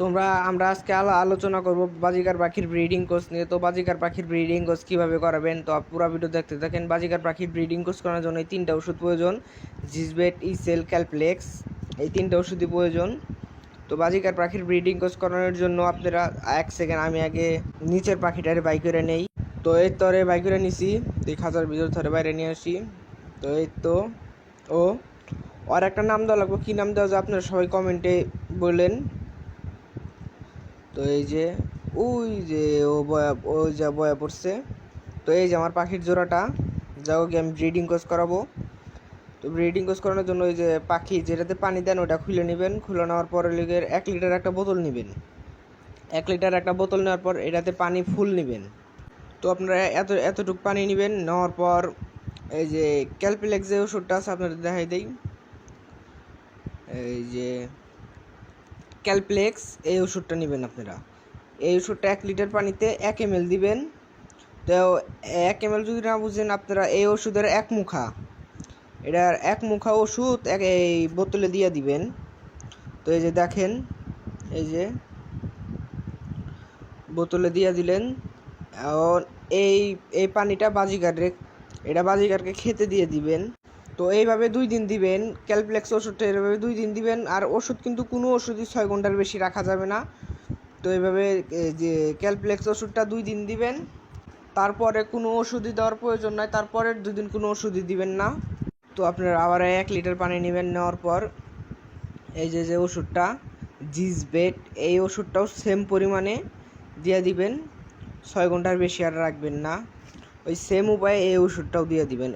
তোমরা, আমরা আজকে আলো আলোচনা করব বাজিকার পাখির ব্রিডিং কোর্স নিয়ে। তো বাজিকার পাখির ব্রিডিং কোর্স কীভাবে করাবেন? তো পুরো ভিডিও দেখতে থাকেন। বাজিকার পাখির ব্রিডিং কোর্স করার জন্য এই তিনটা ওষুধ প্রয়োজন। জিসবেট ইসেল ক্যালপ্লেক্স এই তিনটা ওষুধই প্রয়োজন। তো বাজিকার পাখির ব্রিডিং কোর্স করানোর জন্য আপনারা, এক সেকেন্ড আমি আগে নিচের পাখিটারে বাই করে নেই। তো এর তরে বাই করে নিছি। দুই খাঁচার ভিতর ধরে বাইরে নিয়ে আসি। তো এই তো। ও, আর একটা নাম দেওয়া লাগবে। কী নাম দেওয়া যায় আপনারা সবাই কমেন্টে বললেন। তো এই যে, ওই যে ও বয়া, ও যা বয়া পড়ছে, তো এই যে আমার পাখির জোড়াটা যাও গিয়ে আমি ব্রিডিং কোর্স করাবো। তো ব্রিডিং কোর্স করানোর জন্য ওই যে পাখি যেটাতে পানি দেন, ওটা খুলে নেবেন। খুলে নেওয়ার পর লিগে এক লিটার একটা বোতল নেবেন। এক লিটার একটা বোতল নেওয়ার পর এটাতে পানি ফুল নেবেন। তো আপনারা এত, এতটুকু পানি নেবেন, নেওয়ার পর এই যে ক্যালপিলেক্স যে ওষুধটা আছে, আপনাদের দেখাই দেই। এই যে ক্যালপ্লেক্স, এই ওষুধটা নেবেন আপনারা। এই ওষুধটা এক লিটার পানিতে এক এম এল দিবেন। তো এক এম যদি না বুঝেন আপনারা, এই ওষুধের এক মুখা। এটার এক মুখা ওষুধ এক এই বোতলে দিয়ে দিবেন। তো এই যে দেখেন, এই যে বোতলে দিয়ে দিলেন। এই এই পানিটা বাজিকারে এটা বাজিকারকে খেতে দিয়ে দিবেন। তো এইভাবে দুই দিন দিবেন ক্যালপ্লেক্স ওষুধটা এইভাবে দুই দিন দিবেন, আর ওষুধ কিন্তু কোনো ওষুধই ছয় ঘণ্টার বেশি রাখা যাবে না। তো এইভাবে যে ক্যালপ্লেক্স ওষুধটা দুই দিন দিবেন, তারপরে কোনো ওষুধই দেওয়ার প্রয়োজন নয় তারপরের দুই দিন কোনো ওষুধই দিবেন না। তো আপনারা আবার এক লিটার পানি নেবেন নেওয়ার পর, এই যে যে ওষুধটা জিসবেট এই ওষুধটাও সেম পরিমাণে দিয়ে দিবেন, ছয় ঘণ্টার বেশি আর রাখবেন না। ওই সেম উপায়ে এই ওষুধটাও দিয়ে দিবেন।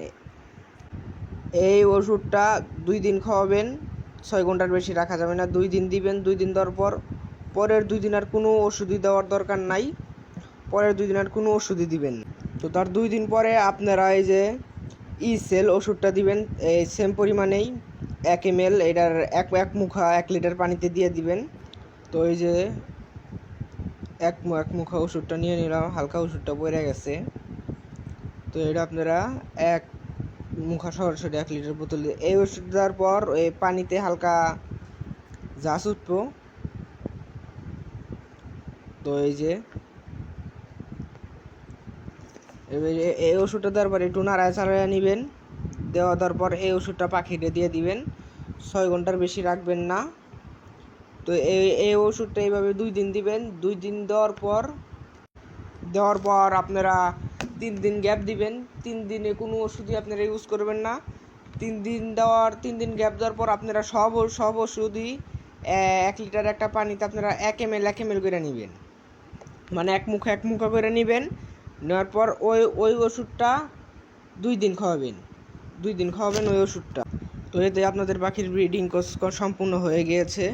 এই ওষুধটা দুই দিন খাওয়াবেন, ছয় ঘণ্টার বেশি রাখা যাবে না। দুই দিন দিবেন, দুই দিন দেওয়ার পর, পরের দুই দিন আর কোনো ওষুধই দেওয়ার দরকার নাই। পরের দুই দিন আর কোনো ওষুধই দিবেন তো তার দুই দিন পরে আপনারা এই যে ই সেল ওষুধটা দিবেন, এই সেম পরিমাণেই এক এম এল, এটার এক এক মুখা, এক লিটার পানিতে দিয়ে দিবেন। তো এই যে এক এক মুখা ওষুধটা নিয়ে নিলাম, হালকা ওষুধটা পড়ে গেছে। তো এটা আপনারা এক মুখা সরাসরি এক লিটার বোতল দিয়ে। এই ওষুধ দেওয়ার পর এই পানিতে হালকা জাস উঠবো। তো এই যে এই ওষুধটা দেওয়ার পর একটু নাড়ায় চাড়ায় নেবেন। দেওয়া দেওয়ার পর এই ওষুধটা পাখিতে দিয়ে দিবেন। ছয় ঘণ্টার বেশি রাখবেন না। তো এই এই ওষুধটা এইভাবে দুই দিন দিবেন। দুই দিন দেওয়ার পর দেওয়ার পর আপনারা তিন দিন গ্যাপ দিবেন। তিন দিনে কোনো ওষুধই আপনারা ইউজ করবেন না। তিন দিন দেওয়ার, তিন দিন গ্যাপ দেওয়ার পর আপনারা সব সব ওষুধই এক লিটার একটা পানিতে আপনারা এক এম এল, এক এম এল করে নেবেন। মানে এক মুখা এক মুখা করে নেবেন। নেওয়ার পর ওই ওই ওষুধটা দুই দিন খাওয়াবেন। দুই দিন খাওয়াবেন ওই ওষুধটা। তো এতে আপনাদের পাখির ব্রিডিং সম্পূর্ণ হয়ে গিয়েছে।